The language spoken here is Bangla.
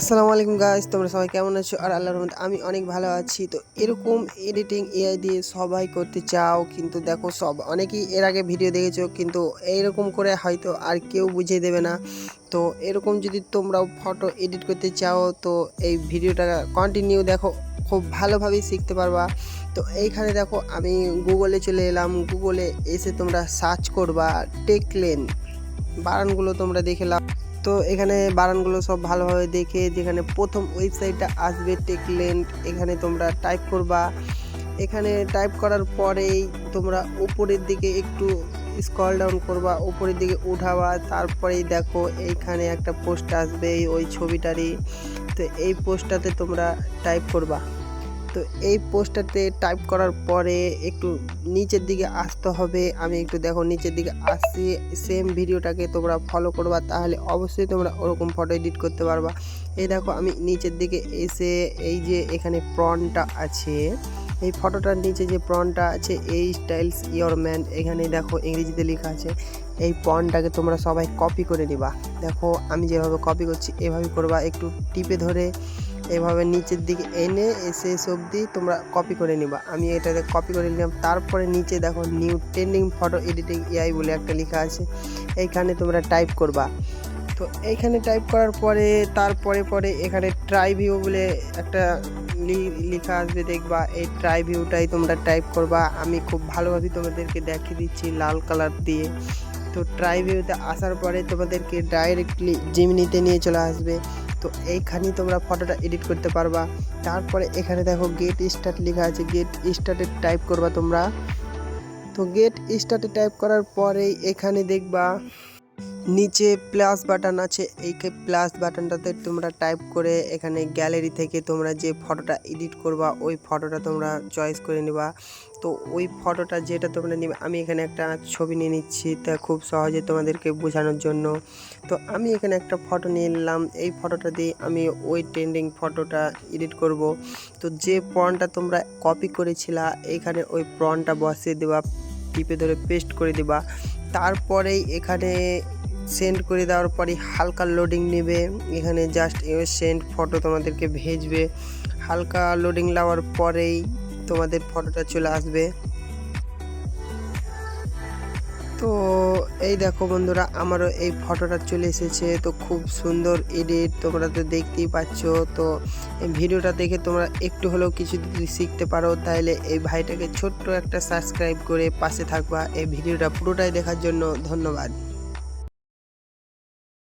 আসসালামু আলাইকুম গাইস তোমরা সবাই কেমন আছো? আর আল্লাহর রহমতে আমি অনেক ভালো আছি। তো এরকম এডিটিং এআই দিয়ে সবাই করতে চাও, কিন্তু দেখো সব, অনেকেই এর আগে ভিডিও দেখেছ, কিন্তু এইরকম করে হয়তো আর কেউ বুঝিয়ে দেবে না। তো এরকম যদি তোমরাও ফটো এডিট করতে চাও, তো এই ভিডিওটা কন্টিনিউ দেখো, খুব ভালোভাবেই শিখতে পারবা। তো এইখানে দেখো, আমি গুগলে চলে এলাম। গুগলে এসে তোমরা সার্চ করবা টেকলেন বারানগুলো তোমরা দেখে তো এখানে বানানগুলো সব ভালোভাবে দেখে যেখানে প্রথম ওয়েবসাইটটা আসবে টেকলেন্ট এখানে তোমরা টাইপ করবা। এখানে টাইপ করার পরেই তোমরা উপরের দিকে একটু স্ক্রল ডাউন করবা উপরের দিকে উঠাবা। তারপরেই দেখো এইখানে একটা পোস্ট আসবে ওই ছবিটারই। তো এই পোস্টটাতে তোমরা টাইপ করবা। তো এই পোস্টারতে টাইপ করার পরে একটু নিচের দিকে আসতে হবে। আমি একটু দেখো নিচের দিকে আসছি। সেম ভিডিওটাকে তোমরা ফলো করবা, তাহলে অবশ্যই তোমরা ওরকম ফটো এডিট করতে পারবা। এই দেখো আমি নিচের দিকে এসে এই যে এখানে প্রনটা আছে, এই ফটোটার নিচে যে প্রনটা আছে, এই স্টাইলস ইয়োর ম্যান এখানে দেখো ইংরেজিতে লেখা আছে, এই পনটাকে তোমরা সবাই কপি করে নিবা। দেখো আমি যেভাবে কপি করছি, এভাবে করবা, একটু টিপে ধরে। এভাবে নিচের দিকে এনে এসে অবধি তোমরা কপি করে নিবা। আমি এটাতে কপি করে নিলাম। তারপরে নিচে দেখো new trending photo editing AI বলে একটা লেখা আছে। এইখানে তোমরা টাইপ করবা। তো এইখানে টাইপ করার পরে, তারপরে পরে এখানে ট্রাই ভিউ বলে একটা লেখা আসবে দেখবা। এই ট্রাই ভিউটাই তোমরা টাইপ করবা। আমি খুব ভালোভাবে তোমাদেরকে দেখিয়ে দিচ্ছি লাল কালার দিয়ে। তো ট্রাই ভিউতে আসার পরে তোমাদেরকে ডাইরেক্টলি জিমিনিতে নিয়ে চলে আসবে। তো এইখানেই তোমরা ফটোটা এডিট করতে পারবা। তারপরে এখানে দেখো গেট স্টার্ট লেখা আছে। গেট স্টার্টে টাইপ করবা তোমরা। তো গেট স্টার্টে টাইপ করার পরেই এখানে দেখবা নিচে প্লাস বাটন আছে, এই প্লাস বাটনটাতে তোমরা টাইপ করে এখানে গ্যালারি থেকে তোমরা যে ফটোটা এডিট করবা, ওই ফটোটা তোমরা চয়েস করে নিবা। তো ওই ফটোটা যেটা তোমরা নিবে, আমি এখানে একটা ছবি নিয়ে নিচ্ছি, তা খুব সহজে তোমাদেরকে বোঝানোর জন্য। তো আমি এখানে একটা ফটো নিয়ে নিলাম, এই ফটোটা দিয়ে আমি ওই ট্রেন্ডিং ফটোটা এডিট করব। তো যে প্রনটা তোমরা কপি করেছিলা এইখানে ওই প্রনটা বসিয়ে দেবা, টিপে ধরে পেস্ট করে দেবা। তারপরেই এখানে সেন্ড করে দেওয়ার পরে হালকা লোডিং নেবে। এখানে জাস্ট সেন্ড ফটো তোমাদেরকে ভেজবে। হালকা লোডিং নেওয়ার পরেই তোমাদের ফটোটা চলে আসবে। তো এই দেখো বন্ধুরা, আমারও এই ফটোটা চলে এসেছে। তো খুব সুন্দর এডিট তোমরা তো দেখতেই পাচ্ছ। তো এই ভিডিওটা দেখে তোমরা একটু হলেও কিছু যদি শিখতে পারো তাহলে এই ভাইটাকে ছোট্ট একটা সাবস্ক্রাইব করে পাশে থাকবা। এই ভিডিওটা পুরোটাই দেখার জন্য ধন্যবাদ।